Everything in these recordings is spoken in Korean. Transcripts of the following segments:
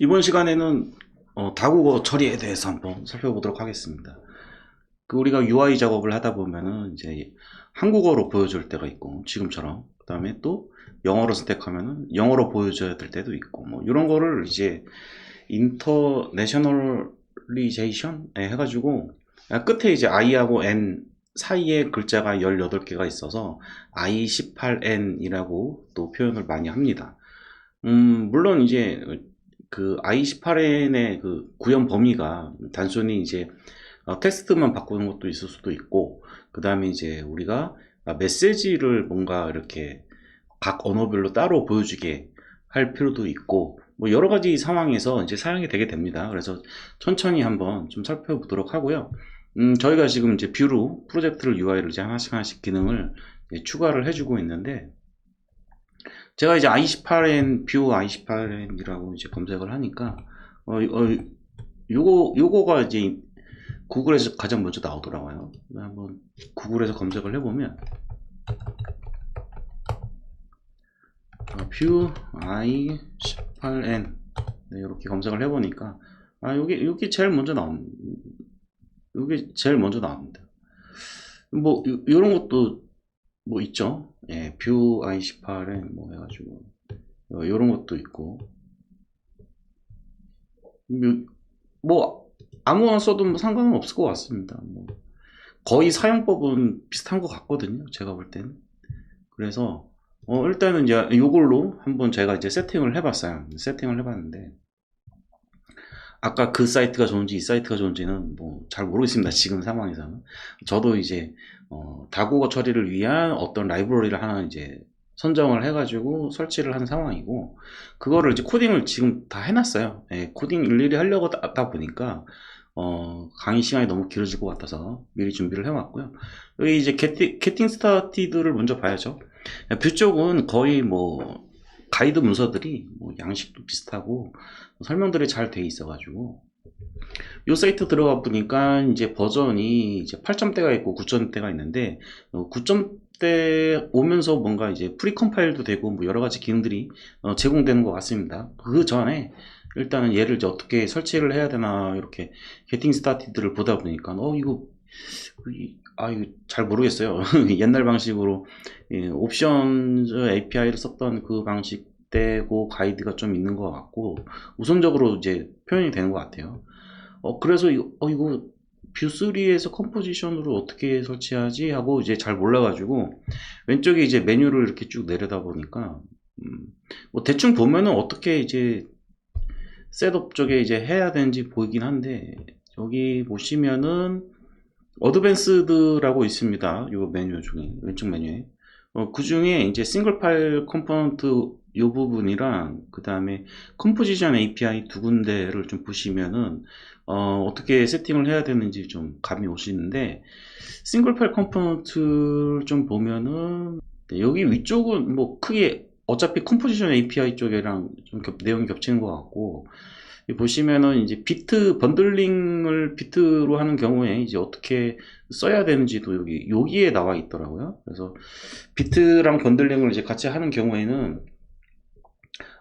이번 시간에는 어, 다국어 처리에 대해서 한번 살펴보도록 하겠습니다. 그 우리가 UI 작업을 하다 보면은 이제 한국어로 보여줄 때가 있고 지금처럼 그 다음에 또 영어로 선택하면은 영어로 보여줘야 될 때도 있고 뭐 이런 거를 이제 인터내셔널리제이션 해가지고 끝에 이제 I하고 N 사이에 글자가 18개가 있어서 I18N이라고 또 표현을 많이 합니다. 음, 물론 이제 그 i18n의 그 구현 범위가 단순히 이제 어, 텍스트만 바꾸는 것도 있을 수도 있고 그 다음에 이제 우리가 메시지를 뭔가 이렇게 각 언어별로 따로 보여주게 할 필요도 있고 뭐 여러 가지 상황에서 이제 사용이 되게 됩니다. 그래서 천천히 한번 좀 살펴보도록 하고요. 음, 저희가 지금 이제 뷰로 프로젝트를 UI를 이제 하나씩 하나씩 기능을 추가를 해주고 있는데 제가 이제 i18n 뷰 i18n이라고 이제 검색을 하니까 어, 어 요거 요거가 이제 구글에서 가장 먼저 나오더라고요. 한번 구글에서 검색을 해보면 어, 뷰 i18n 네, 이렇게 검색을 해보니까 아 여기 여기 제일 먼저 나온 여기 제일 먼저 나옵니다. 뭐 요- 요런 것도 뭐 있죠. 예, 뷰 i18에 뭐 해가지고 어, 요런 것도 있고 요- 뭐 아무거나 써도 뭐 상관은 없을 것 같습니다. 뭐 거의 사용법은 비슷한 것 같거든요. 제가 볼 때는. 그래서 어, 일단은 이제 요걸로 한번 제가 이제 세팅을 해봤어요. 세팅을 해봤는데 아까 그 사이트가 좋은지 이 사이트가 좋은지는 뭐 잘 모르겠습니다. 지금 상황에서는. 저도 이제 어, 다국어 처리를 위한 어떤 라이브러리를 하나 이제 선정을 해가지고 설치를 한 상황이고 그거를 이제 코딩을 지금 다 해놨어요. 예, 코딩 일일이 하려고 하다 보니까 어, 강의 시간이 너무 길어질 것 같아서 미리 준비를 해왔고요. 여기 이제 게팅, 게팅 스타티드를 먼저 봐야죠. 뷰 쪽은 거의 뭐 가이드 문서들이 뭐 양식도 비슷하고 설명들이 잘 돼 있어가지고 요 사이트 들어가 보니까 이제 버전이 이제 8점대가 있고 9점대가 있는데 9점대 오면서 뭔가 이제 프리 컴파일도 되고 뭐 여러 가지 기능들이 어, 제공되는 것 같습니다. 그 전에 일단은 얘를 이제 어떻게 설치를 해야 되나 이렇게 게팅 스타티드를 보다 보니까 어 이거 이- 아 이거 잘 모르겠어요. 옛날 방식으로 예, 옵션 API를 썼던 그 방식대고 가이드가 좀 있는 것 같고 우선적으로 이제 표현이 되는 것 같아요. 어, 그래서 이거, 어, 이거 뷰3에서 컴포지션으로 어떻게 설치하지 하고 이제 잘 몰라가지고 왼쪽에 이제 메뉴를 이렇게 쭉 내려다 보니까 음, 뭐 대충 보면은 어떻게 이제 셋업 쪽에 이제 해야 되는지 보이긴 한데 여기 보시면은 어드밴스드라고 있습니다. 이 메뉴 중에 왼쪽 메뉴에 어, 그 중에 이제 싱글 파일 컴포넌트 이 부분이랑 그 다음에 컴포지션 API 두 군데를 좀 보시면은 어, 떻게 세팅을 해야 되는지 좀 감이 오시는데 싱글 파일 컴포넌트를 좀 보면은 네, 여기 위쪽은 뭐 크게 어차피 컴포지션 API 쪽이랑 좀 겹- 내용이 겹치는 것 같고 보시면은 이제 비트 번들링을 비트로 하는 경우에 이제 어떻게 써야 되는지도 여기 여기에 나와 있더라고요. 그래서 비트랑 번들링을 이제 같이 하는 경우에는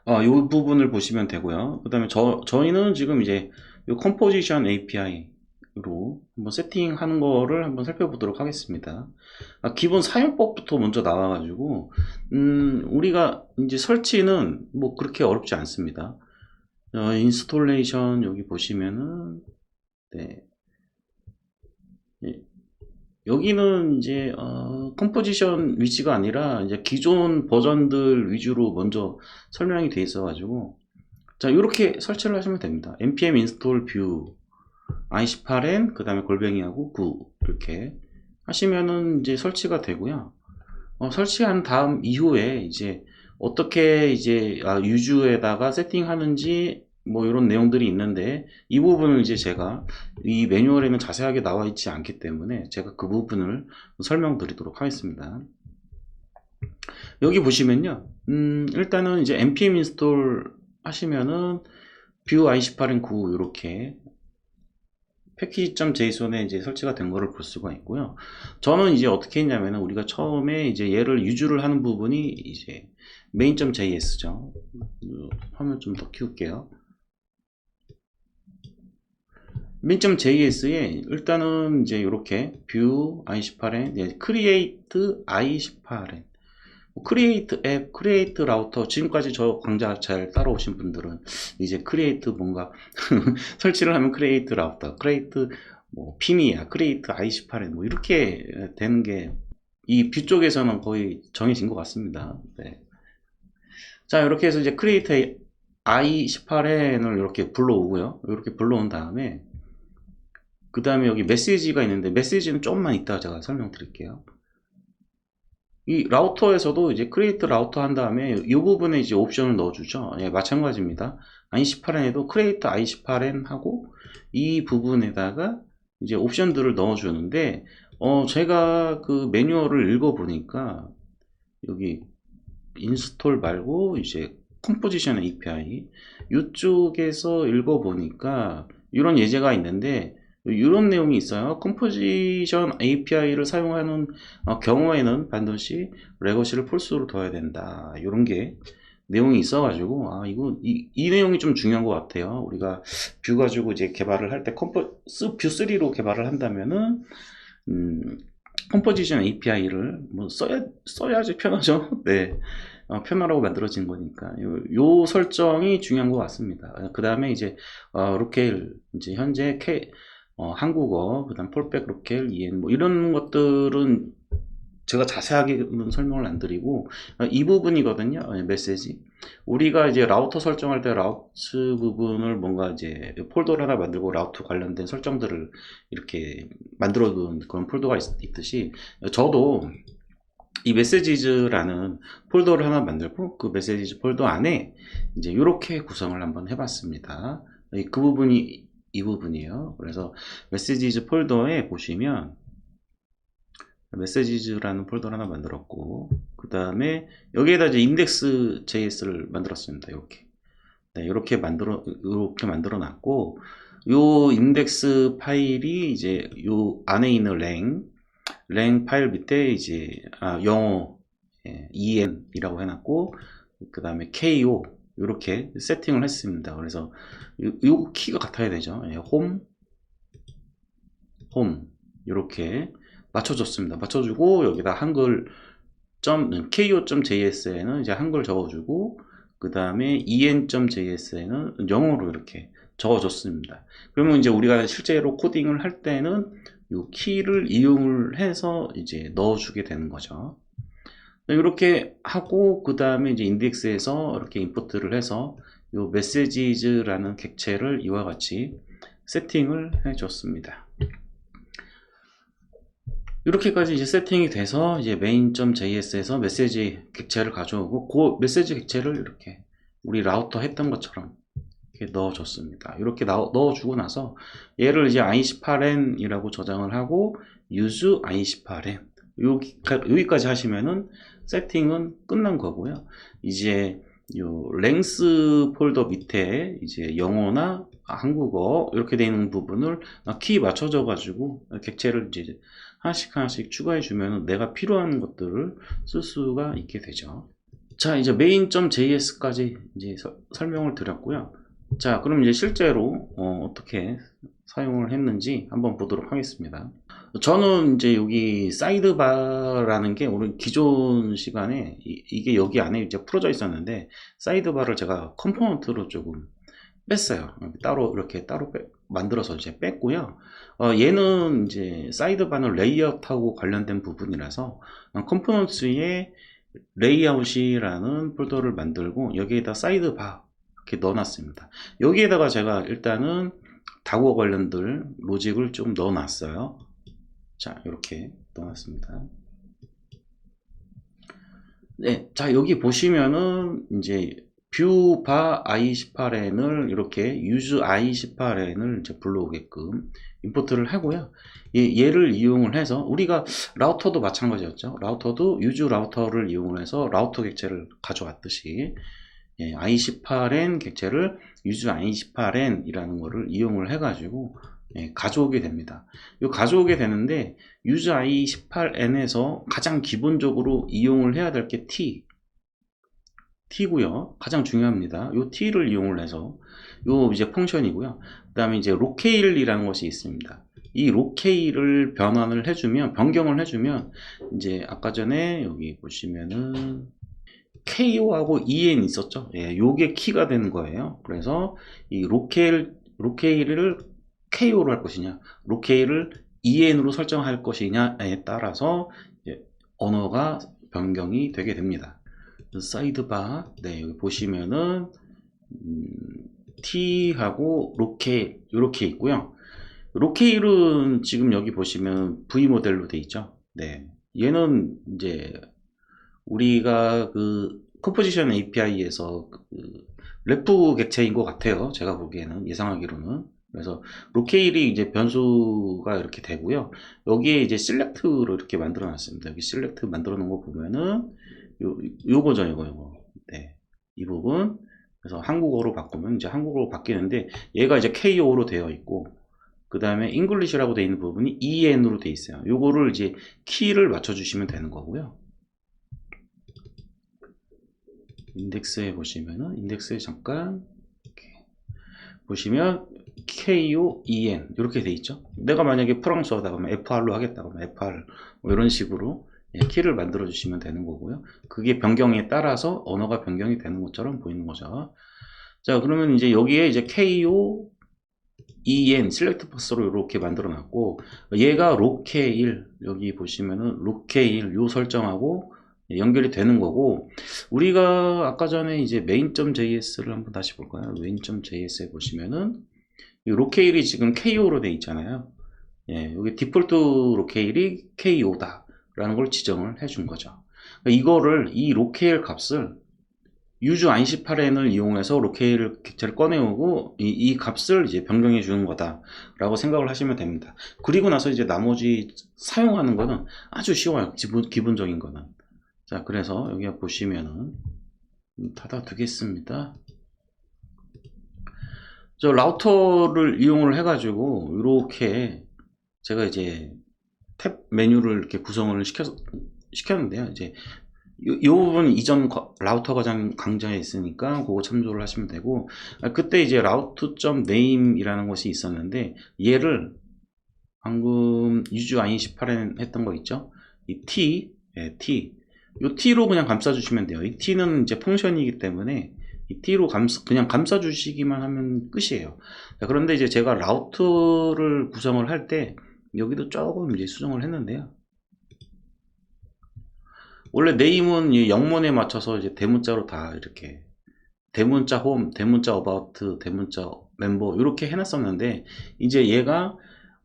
어, 이 부분을 보시면 되고요. 그 다음에 저, 저희는 지금 이제 이 컴포지션 API로 한번 세팅하는 거를 한번 살펴보도록 하겠습니다. 아, 기본 사용법부터 먼저 나와가지고, 음, 우리가 이제 설치는 뭐 그렇게 어렵지 않습니다. 어, 인스톨레이션 여기 보시면은, 네. 예, 여기는 이제 어, 컴포지션 위치가 아니라 이제 기존 버전들 위주로 먼저 설명이 돼 있어 가지고 자 이렇게 설치를 하시면 됩니다. npm install view i18n 그 다음에 골뱅이하고 9 이렇게 하시면은 이제 설치가 되고요. 어, 설치한 다음 이후에 이제 어떻게 이제 아, 유주에다가 세팅하는지 뭐 이런 내용들이 있는데 이 부분을 이제 제가 이 매뉴얼에는 자세하게 나와 있지 않기 때문에 제가 그 부분을 설명드리도록 하겠습니다. 여기 보시면요. 음, 일단은 이제 npm install 하시면은 view i18n 9 이렇게 패키지.json에 이제 설치가 된 거를 볼 수가 있고요. 저는 이제 어떻게 했냐면은 우리가 처음에 이제 얘를 유주를 하는 부분이 이제 main.js죠. 화면 좀 더 키울게요. min.js에 일단은 이제 이렇게 view i18n, 예, create i18n, create 앱, create 라우터 지금까지 저 강좌 잘 따라오신 분들은 이제 create 뭔가 설치를 하면 create 라우터, create 뭐 피미야, create i18n 뭐 이렇게 되는 게 이 뷰 쪽에서는 거의 정해진 것 같습니다. 네. 자 이렇게 해서 이제 create i18n을 이렇게 불러오고요. 이렇게 불러온 다음에 그 다음에 여기 메시지가 있는데 메시지는 조금만 이따 제가 설명드릴게요. 이 라우터에서도 이제 create 라우터 한 다음에 이 부분에 이제 옵션을 넣어주죠. 예, 마찬가지입니다. i18n에도 create i18n 하고 이 부분에다가 이제 옵션들을 넣어주는데 어 제가 그 매뉴얼을 읽어보니까 여기 인스톨 말고 이제 컴포지션 API 이쪽에서 읽어보니까 이런 예제가 있는데 이런 내용이 있어요. 컴포지션 API를 사용하는 어, 경우에는 반드시 레거시를 폴스로 둬야 된다. 이런 게 내용이 있어가지고 아 이거 이, 이 내용이 좀 중요한 것 같아요. 우리가 뷰 가지고 이제 개발을 할 때 컴포 뷰 3로 개발을 한다면은 음, 컴포지션 API를 뭐 써야 써야지 편하죠. 네. 어, 편하라고 만들어진 거니까 요, 요 설정이 중요한 것 같습니다. 그 다음에 이제 어, 로켈 이제 현재 K, 어, 한국어 그 다음 폴백 로켈 EN 뭐 이런 것들은 제가 자세하게는 설명을 안 드리고 어, 이 부분이거든요 어, 메시지 우리가 이제 라우터 설정할 때 라우트 부분을 뭔가 이제 폴더를 하나 만들고 라우트 관련된 설정들을 이렇게 만들어 둔 그런 폴더가 있, 듯이 저도 이 메시지즈라는 폴더를 하나 만들고 그 메시지 폴더 안에 이제 이렇게 구성을 한번 해봤습니다. 이- 그 부분이 이 부분이에요. 그래서 메시지즈 폴더에 보시면 메시지즈라는 폴더를 하나 만들었고 그 다음에 여기에다 이제 인덱스 JS를 만들었습니다. 이렇게 네, 이렇게 만들어 이렇게 만들어 놨고 요 인덱스 파일이 이제 요 안에 있는 랭, 랭 파일 밑에 이제 아, 영어 예, en이라고 해놨고 그 다음에 ko 이렇게 세팅을 했습니다. 그래서 요, 요 키가 같아야 되죠. 예, 홈, 홈 이렇게 맞춰줬습니다. 맞춰주고 여기다 한글 점 ko.js에는 이제 한글 적어주고 그 다음에 en.js에는 영어로 이렇게 적어줬습니다. 그러면 이제 우리가 실제로 코딩을 할 때는 이 키를 이용을 해서 이제 넣어주게 되는 거죠. 이렇게 하고 그 다음에 이제 인덱스에서 이렇게 임포트를 해서 이 메시지즈라는 객체를 이와 같이 세팅을 해줬습니다. 이렇게까지 이제 세팅이 돼서 이제 main.js에서 메시지 객체를 가져오고 그 메시지 객체를 이렇게 우리 라우터 했던 것처럼 이렇게 넣어줬습니다. 이렇게 넣- 넣어주고 나서 얘를 이제 i18n이라고 저장을 하고 use i18n 여기, 여기까지 하시면은 세팅은 끝난 거고요. 이제 요 랭스 폴더 밑에 이제 영어나 한국어 이렇게 되어 있는 부분을 키 맞춰져 가지고 객체를 이제 하나씩 하나씩 추가해 주면 내가 필요한 것들을 쓸 수가 있게 되죠. 자, 이제 main.js까지 이제 서- 설명을 드렸고요. 자, 그럼 이제 실제로 어, 떻게 사용을 했는지 한번 보도록 하겠습니다. 저는 이제 여기 사이드바라는 게 우리 기존 시간에 이, 게 여기 안에 이제 풀어져 있었는데 사이드바를 제가 컴포넌트로 조금 뺐어요. 따로 이렇게 따로 빼- 만들어서 이제 뺐고요. 어, 얘는 이제 사이드바는 레이아웃하고 관련된 부분이라서 어, 컴포넌트에 레이아웃이라는 폴더를 만들고 여기에다 사이드바 이렇게 넣어놨습니다. 여기에다가 제가 일단은 다국어 관련들 로직을 좀 넣어놨어요. 자, 이렇게 넣어놨습니다. 네, 자 여기 보시면은 이제 뷰바 i18n을 이렇게 use i18n을 이제 불러오게끔 임포트를 하고요. 얘, 얘를 이용을 해서 우리가 라우터도 마찬가지였죠. 라우터도 use 라우터를 이용을 해서 라우터 객체를 가져왔듯이 예, i18n 객체를 use i18n이라는 거를 이용을 해가지고 예, 가져오게 됩니다. 이 가져오게 되는데 use i18n에서 가장 기본적으로 이용을 해야 될 게 t t고요. 가장 중요합니다. 이 t를 이용을 해서 요 이제 펑션이고요. 그 다음에 이제 로케일이라는 것이 있습니다. 이 로케일을 변환을 해주면, 변경을 해주면, 이제 아까 전에 여기 보시면은, KO하고 EN 있었죠? 예, 요게 키가 되는 거예요. 그래서 이 로케일, 로케일을 KO로 할 것이냐, 로케일을 EN으로 설정할 것이냐에 따라서 언어가 변경이 되게 됩니다. 사이드바, 네, 여기 보시면은, 음, T하고 로케일, 이렇게 있고요. 로케일은 지금 여기 보시면 V 모델로 돼 있죠. 네. 얘는 이제 우리가 그 컴포지션 API에서 그 래프 객체인 것 같아요. 제가 보기에는 예상하기로는. 그래서 로케일이 이제 변수가 이렇게 되고요. 여기에 이제 셀렉트로 이렇게 만들어 놨습니다. 여기 셀렉트 만들어 놓은 거 보면은 요, 요거죠, 요거, 요거. 네. 이 부분. 그래서 한국어로 바꾸면 이제 한국어로 바뀌는데 얘가 이제 KO로 되어 있고 그 다음에 잉글리시라고 되어 있는 부분이 EN으로 되어 있어요. 요거를 이제 키를 맞춰주시면 되는 거고요. 인덱스에 보시면은 인덱스에 잠깐 보시면 KO, EN 이렇게 돼 있죠. 내가 만약에 프랑스어다 그러면 FR로 하겠다 그러면 FR 뭐 이런 식으로 예, 키를 만들어 주시면 되는 거고요. 그게 변경에 따라서 언어가 변경이 되는 것처럼 보이는 거죠. 자, 그러면 이제 여기에 이제 KO, EN, 셀렉트 버스로 이렇게 만들어 놨고, 얘가 로케일, 여기 보시면은 로케일 요 설정하고 연결이 되는 거고, 우리가 아까 전에 이제 main.js를 한번 다시 볼까요? main.js에 보시면은, 이 로케일이 지금 KO로 돼 있잖아요. 예, 여기 디폴트 로케일이 KO다. 라는 걸 지정을 해 준 거죠. 그러니까 이거를, 이 로케일 값을 유주 i18n을 이용해서 로케일 객체를 꺼내오고 이, 이 값을 이제 변경해 주는 거다라고 생각을 하시면 됩니다. 그리고 나서 이제 나머지 사용하는 거는 아주 쉬워요. 기본, 기본적인 거는. 자, 그래서 여기 보시면은 닫아 두겠습니다. 저 라우터를 이용을 해가지고 이렇게 제가 이제 탭 메뉴를 이렇게 구성을 시켜, 시켰는데요. 이제 이, 이 부분 이전 거- 라우터 과장 강좌에 있으니까 그거 참조를 하시면 되고 아, 그때 이제 route.name이라는 것이 있었는데 얘를 방금 유주 i18에 했던 거 있죠? 이 t, 예, t 이 t로 그냥 감싸 주시면 돼요. 이 t는 이제 펑션이기 때문에 이 t로 감싸, 그냥 감싸 주시기만 하면 끝이에요. 자, 그런데 이제 제가 라우트를 구성을 할 때 여기도 조금 이제 수정을 했는데요. 원래 네임은 이 영문에 맞춰서 이제 대문자로 다 이렇게 대문자 홈, 대문자 어바우트, 대문자 멤버 이렇게 해놨었는데 이제 얘가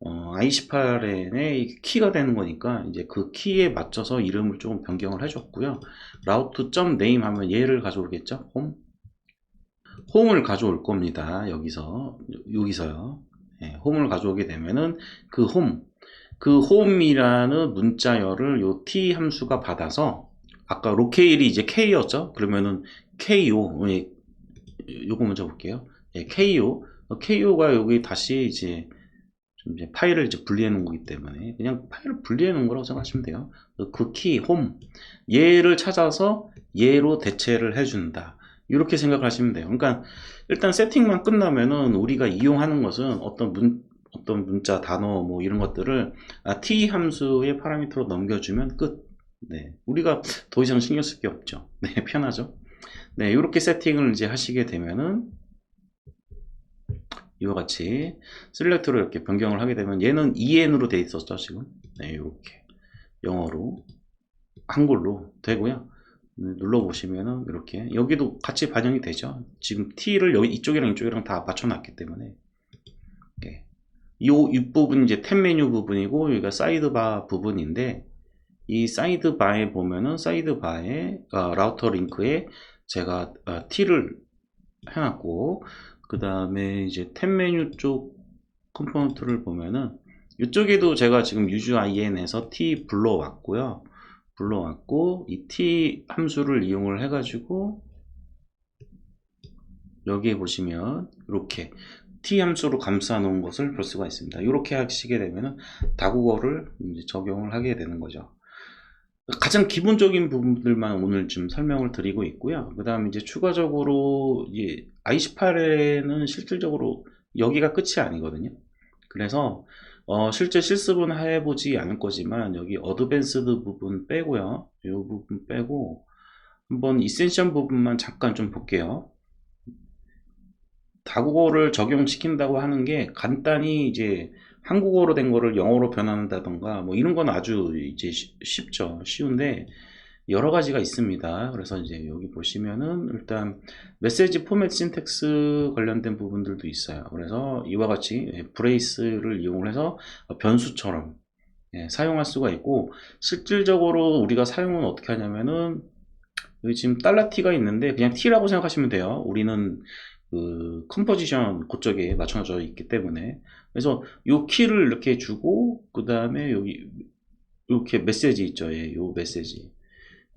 어, i18n의 키가 되는 거니까 이제 그 키에 맞춰서 이름을 조금 변경을 해줬고요. route.name 하면 얘를 가져오겠죠? 홈. 홈을 가져올 겁니다. 여기서 여기서요. 예, 홈을 가져오게 되면은 그 홈, 그 홈이라는 문자열을 요 t 함수가 받아서 아까 로케일이 이제 k였죠. 그러면은 ko 예, 요거 먼저 볼게요. 예, ko ko가 여기 다시 이제 좀 이제 파일을 이제 분리해 놓은 거기 때문에 그냥 파일을 분리해 놓은 거라고 생각하시면 돼요. 그 키 홈 얘를 찾아서 얘로 대체를 해준다. 이렇게 생각하시면 돼요. 그러니까 일단 세팅만 끝나면은 우리가 이용하는 것은 어떤 문 어떤 문자 단어 뭐 이런 것들을 아, t 함수의 파라미터로 넘겨주면 끝. 네, 우리가 더 이상 신경 쓸 게 없죠. 네, 편하죠. 네, 이렇게 세팅을 이제 하시게 되면은 이와 같이 셀렉트로 이렇게 변경을 하게 되면 얘는 en으로 돼 있었죠 지금. 네, 이렇게 영어로 한글로 되고요. 네, 눌러보시면은 이렇게 여기도 같이 반영이 되죠. 지금 t를 여기 이쪽이랑 이쪽이랑 다 맞춰놨기 때문에 이렇게 이 윗부분 이제 탭 메뉴 부분이고 여기가 사이드바 부분인데 이 사이드바에 보면은 사이드바에 어, 라우터 링크에 제가 어, t를 해놨고 그 다음에 이제 탭 메뉴 쪽 컴포넌트를 보면은 이쪽에도 제가 지금 유주 in에서 t 불러왔고요. 불러왔고 이 t 함수를 이용을 해가지고 여기에 보시면 이렇게 t 함수로 감싸 놓은 것을 볼 수가 있습니다. 이렇게 하시게 되면은 다국어를 적용을 하게 되는 거죠. 가장 기본적인 부분들만 오늘 좀 설명을 드리고 있고요. 그 다음에 이제 추가적으로 이 i18에는 실질적으로 여기가 끝이 아니거든요. 그래서 어, 실제 실습은 해보지 않을 거지만 여기 어드밴스드 부분 빼고요. 이 부분 빼고 한번 이센셜 부분만 잠깐 좀 볼게요. 다국어를 적용시킨다고 하는 게 간단히 이제 한국어로 된 거를 영어로 변환한다던가 뭐 이런 건 아주 이제 쉬- 쉽죠. 쉬운데 여러 가지가 있습니다. 그래서 이제 여기 보시면은 일단 메시지 포맷 신텍스 관련된 부분들도 있어요. 그래서 이와 같이 예, 브레이스를 이용해서 변수처럼 예, 사용할 수가 있고 실질적으로 우리가 사용은 어떻게 하냐면은 여기 지금 달러 t가 있는데 그냥 t라고 생각하시면 돼요. 우리는 그 컴포지션 그쪽에 맞춰져 있기 때문에 그래서 요 키를 이렇게 주고 그 다음에 여기 이렇게 메시지 있죠. 예, 요 메시지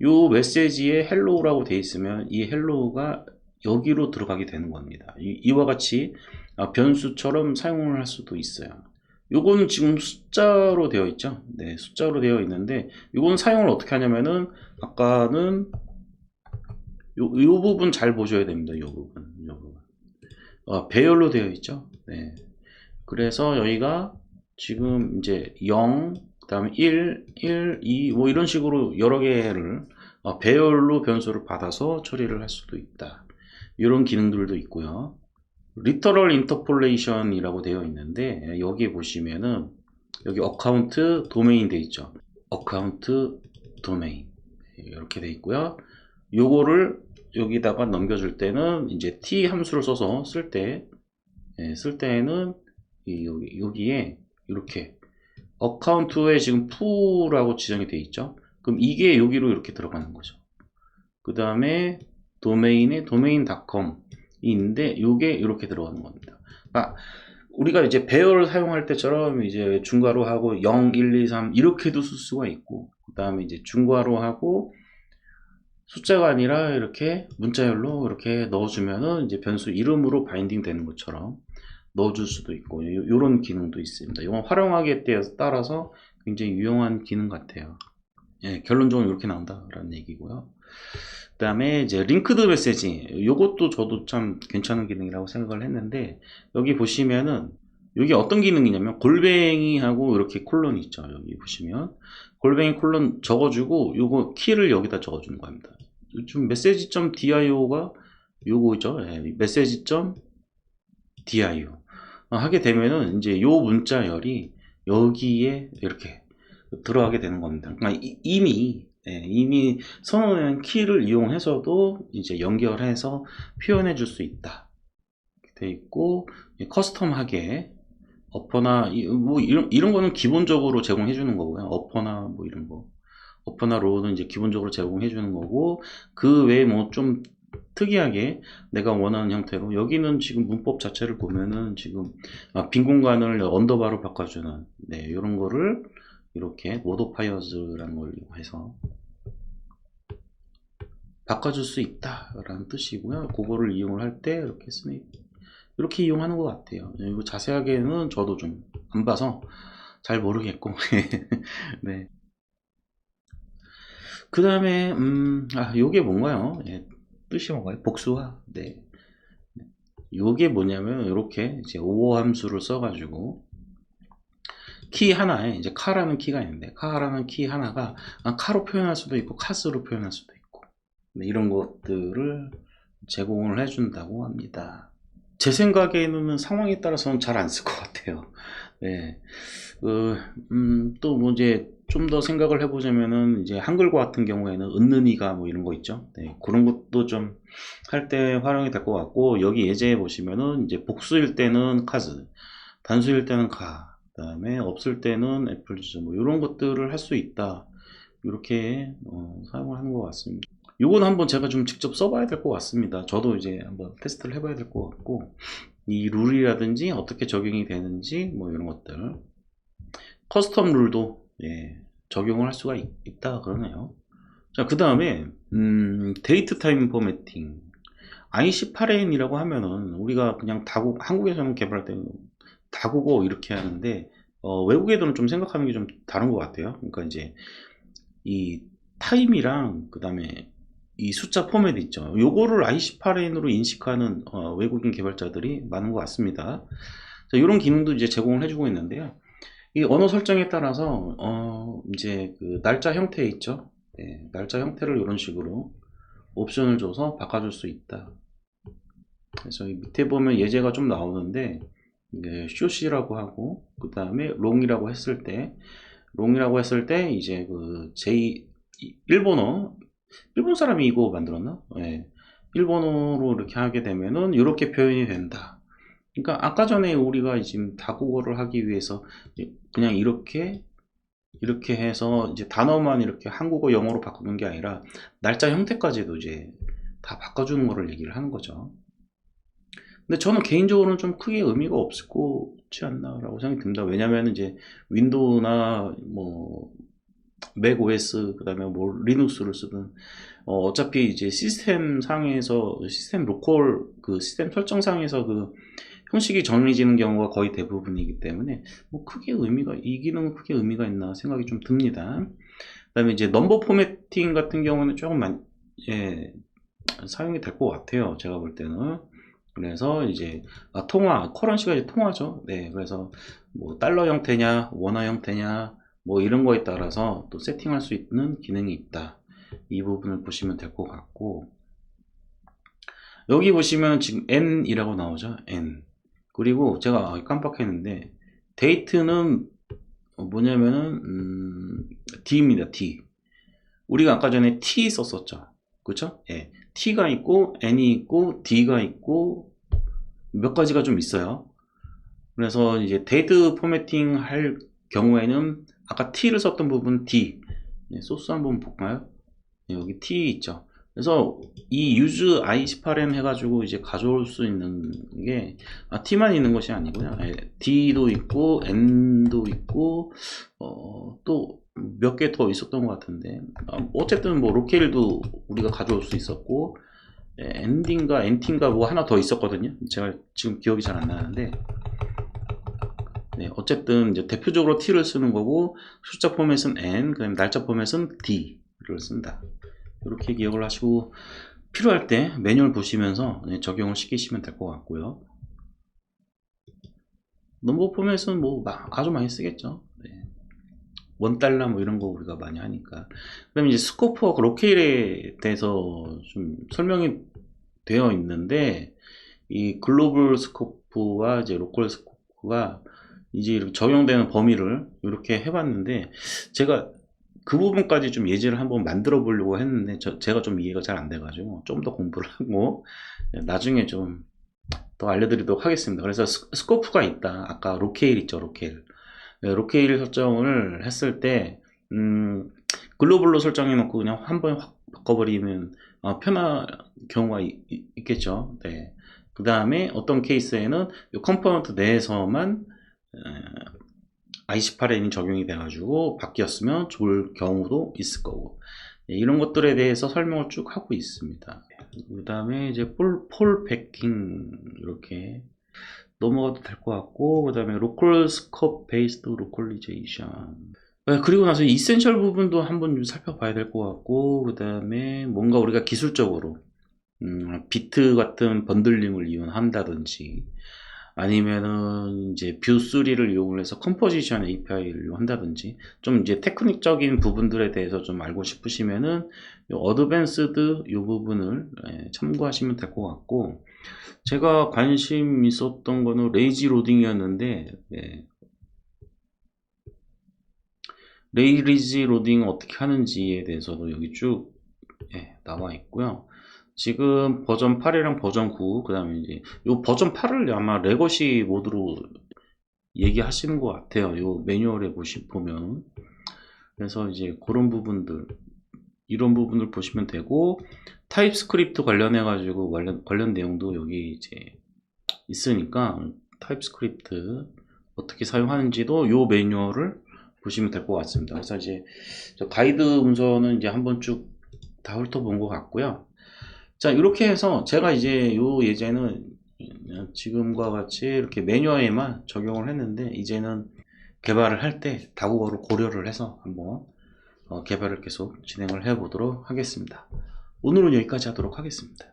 요 메시지에 헬로우라고 돼 있으면 이 헬로우가 여기로 들어가게 되는 겁니다. 이, 와 같이 아, 변수처럼 사용을 할 수도 있어요. 요거는 지금 숫자로 되어 있죠. 네, 숫자로 되어 있는데 요거는 사용을 어떻게 하냐면은 아까는 요, 요 부분 잘 보셔야 됩니다. 요 부분, 요 부분. 어, 배열로 되어 있죠. 네. 그래서 여기가 지금 이제 0, 그 다음에 1, 1, 2, 뭐 이런 식으로 여러 개를 어, 배열로 변수를 받아서 처리를 할 수도 있다. 이런 기능들도 있고요. 리터럴 인터폴레이션이라고 되어 있는데 여기 보시면은 여기 어카운트 도메인 돼 있죠. 어카운트 도메인 이렇게 돼 있고요. 요거를 여기다가 넘겨줄 때는 이제 t 함수를 써서 쓸 때, 예, 이 여기, 여기에 이렇게 어카운트에 지금 푸라고 지정이 돼 있죠. 그럼 이게 여기로 이렇게 들어가는 거죠. 그 다음에 도메인에 domain.com이 있는데 이게 이렇게 들어가는 겁니다. 아, 우리가 이제 배열을 사용할 때처럼 이제 중괄호 하고 0, 1, 2, 3 이렇게도 쓸 수가 있고 그 다음에 이제 중괄호 하고 숫자가 아니라 이렇게 문자열로 이렇게 넣어주면은 이제 변수 이름으로 바인딩 되는 것처럼 넣어줄 수도 있고 이런 기능도 있습니다. 이건 활용하기에 따라서 굉장히 유용한 기능 같아요. 예, 결론적으로 이렇게 나온다라는 얘기고요. 그 다음에 이제 링크드 메시지 이것도 저도 참 괜찮은 기능이라고 생각을 했는데 여기 보시면은 여기 어떤 기능이냐면 골뱅이하고 이렇게 콜론이 있죠. 여기 보시면 골뱅이 콜론 적어주고 요거 키를 여기다 적어주는 겁니다. 좀 메시지.dio가 요거죠. 예, 메시지.dio 어, 하게 되면은 이제 요 문자열이 여기에 이렇게 들어가게 되는 겁니다. 그러니까 이- 이미 예, 이미 선언한 키를 이용해서도 이제 연결해서 표현해 줄 수 있다. 돼 있고 예, 커스텀하게 어퍼나 이- 뭐 이런 이런 거는 기본적으로 제공해 주는 거고요. 어퍼나 뭐 이런 거. 어퍼나 로우는 이제 기본적으로 제공해 주는 거고 그 외에 뭐 좀 특이하게 내가 원하는 형태로 여기는 지금 문법 자체를 보면은 지금 아, 빈 공간을 언더바로 바꿔주는 네 이런 거를 이렇게 모도파이어즈라는 걸 이용해서 바꿔줄 수 있다라는 뜻이고요. 그거를 이용을 할 때 이렇게 쓰니 이렇게 이용하는 것 같아요. 이거 자세하게는 저도 좀 안 봐서 잘 모르겠고 네. 그 다음에 음, 아, 요게 뭔가요? 예, 뜻이 뭔가요? 복수화. 네. 요게 뭐냐면 이렇게 이제 오 함수를 써가지고 키 하나에 이제 카라는 키가 있는데 카라는 키 하나가 아, 카로 표현할 수도 있고 카스로 표현할 수도 있고 네, 이런 것들을 제공을 해준다고 합니다. 제 생각에는 상황에 따라서는 잘 안 쓸 것 같아요. 네. 그, 음, 또뭐 이제 좀 더 생각을 해보자면은 이제 한글과 같은 경우에는 은는이가 뭐 이런 거 있죠. 네, 그런 것도 좀 할 때 활용이 될 것 같고 여기 예제에 보시면은 이제 복수일 때는 카즈, 단수일 때는 가, 그다음에 없을 때는 애플 주스 뭐 이런 것들을 할 수 있다. 이렇게 어, 사용을 하는 것 같습니다. 요건 한번 제가 좀 직접 써봐야 될 것 같습니다. 저도 이제 한번 테스트를 해봐야 될 것 같고 이 룰이라든지 어떻게 적용이 되는지 뭐 이런 것들 커스텀 룰도 예, 적용을 할 수가 있, 다 그러네요. 자, 그 다음에 음, 데이트 타임 포매팅 IC8N이라고 하면은 우리가 그냥 다국 한국에서는 개발할 때는 다국어 이렇게 하는데 어, 외국에서는 좀 생각하는 게 좀 다른 것 같아요. 그러니까 이제 이 타임이랑 그 다음에 이 숫자 포맷 있죠. 요거를 IC8N으로 인식하는 어, 외국인 개발자들이 많은 것 같습니다. 자, 이런 기능도 이제 제공을 해주고 있는데요. 이 언어 설정에 따라서 어, 이제 그 날짜 형태 있죠. 네, 날짜 형태를 이런 식으로 옵션을 줘서 바꿔줄 수 있다. 그래서 이 밑에 보면 예제가 좀 나오는데 이게 쇼시라고 하고 그 다음에 롱이라고 했을 때 롱이라고 했을 때 이제 그 이- 일본어 일본 사람이 이거 만들었나? 예. 일본어로 이렇게 하게 되면은 이렇게 표현이 된다. 그러니까 아까 전에 우리가 지금 다국어를 하기 위해서 그냥 이렇게 이렇게 해서 이제 단어만 이렇게 한국어 영어로 바꾸는 게 아니라 날짜 형태까지도 이제 다 바꿔주는 거를 얘기를 하는 거죠. 근데 저는 개인적으로는 좀 크게 의미가 없을 것지 않나라고 생각이 듭니다. 왜냐면 이제 윈도우나 뭐 맥 OS 그다음에 뭐 리눅스를 쓰든 어, 어차피 이제 시스템 상에서 시스템 로컬 그 시스템 설정 상에서 그 형식이 정해지는 경우가 거의 대부분이기 때문에 뭐 크게 의미가 이 기능은 크게 의미가 있나 생각이 좀 듭니다. 그다음에 이제 넘버 포매팅 같은 경우는 조금 많, 예, 사용이 될 것 같아요. 제가 볼 때는. 그래서 이제 아, 통화, 커런시가 이제 통화죠. 네, 그래서 뭐 달러 형태냐, 원화 형태냐, 뭐 이런 거에 따라서 또 세팅할 수 있는 기능이 있다. 이 부분을 보시면 될 것 같고 여기 보시면 지금 n이라고 나오죠. n 그리고 제가 깜빡했는데 데이트는 뭐냐면은 음, d입니다. d 우리가 아까 전에 t 썼었죠. 그렇죠? 예. t가 있고 n이 있고 d가 있고 몇 가지가 좀 있어요. 그래서 이제 데이트 포매팅 할 경우에는 아까 t를 썼던 부분 d 네, 소스 한번 볼까요? 네, 여기 t 있죠. 그래서 이 use i18n 해가지고 이제 가져올 수 있는 게 아, t만 있는 것이 아니고요. 예, d도 있고 n도 있고 어, 또 몇 개 더 있었던 것 같은데 아, 어쨌든 뭐 로케일도 우리가 가져올 수 있었고 예, 엔딩가 엔팅가 뭐 하나 더 있었거든요. 제가 지금 기억이 잘 안 나는데 네, 어쨌든 이제 대표적으로 t를 쓰는 거고 숫자 포맷은 n, 그다음에 날짜 포맷은 d를 쓴다. 이렇게 기억을 하시고 필요할 때 매뉴얼 보시면서 네, 적용을 시키시면 될 것 같고요. 넘버 포맷은 뭐 마- 아주 많이 쓰겠죠. 네. 원 달러 뭐 이런 거 우리가 많이 하니까. 그다음에 이제 스코프와 로케일에 대해서 좀 설명이 되어 있는데 이 글로벌 스코프와 이제 로컬 스코프가 이제 적용되는 범위를 이렇게 해봤는데 제가 그 부분까지 좀 예제를 한번 만들어 보려고 했는데 저- 제가 좀 이해가 잘 안 돼가지고 좀 더 공부를 하고 나중에 좀 더 알려드리도록 하겠습니다. 그래서 스, 스코프가 있다. 아까 로케일 있죠, 로케일. 네, 로케일 설정을 했을 때 음, 글로벌로 설정해 놓고 그냥 한 번에 확 바꿔버리면 어, 편한 경우가 이- 이- 있겠죠. 네. 그 다음에 어떤 케이스에는 이 컴포넌트 내에서만 i18n이 적용이 돼가지고 바뀌었으면 좋을 경우도 있을 거고 예, 이런 것들에 대해서 설명을 쭉 하고 있습니다. 그 다음에 이제 폴, 폴 베킹 이렇게 넘어가도 될 것 같고 그 다음에 로컬 스컵 베이스드 로컬리제이션 네, 그리고 나서 이센셜 부분도 한번 좀 살펴봐야 될 것 같고 그 다음에 뭔가 우리가 기술적으로 음, 비트 같은 번들링을 이용한다든지 아니면은 이제 뷰3를 이용해서 컴포지션 API를 이용한다든지 좀 이제 테크닉적인 부분들에 대해서 좀 알고 싶으시면은 요 어드밴스드 이 부분을 예, 참고하시면 될 것 같고 제가 관심 있었던 거는 레이지 로딩이었는데 예. 레이지 로딩 어떻게 하는지에 대해서도 여기 쭉 예, 나와 있고요. 지금 버전 8이랑 버전 9, 그 다음에 이제 요 버전 8을 아마 레거시 모드로 얘기하시는 것 같아요. 요 매뉴얼에 보시, 보면. 그래서 이제 그런 부분들, 이런 부분을 보시면 되고, 타입스크립트 관련해가지고 관련, 관련 내용도 여기 이제 있으니까, 타입스크립트 어떻게 사용하는지도 요 매뉴얼을 보시면 될 것 같습니다. 그래서 이제 저 가이드 문서는 이제 한번 쭉 다 훑어본 것 같고요. 자, 이렇게 해서 제가 이제 요 예제는 지금과 같이 이렇게 매뉴얼에만 적용을 했는데 이제는 개발을 할 때 다국어를 고려를 해서 한번 어, 개발을 계속 진행을 해 보도록 하겠습니다. 오늘은 여기까지 하도록 하겠습니다.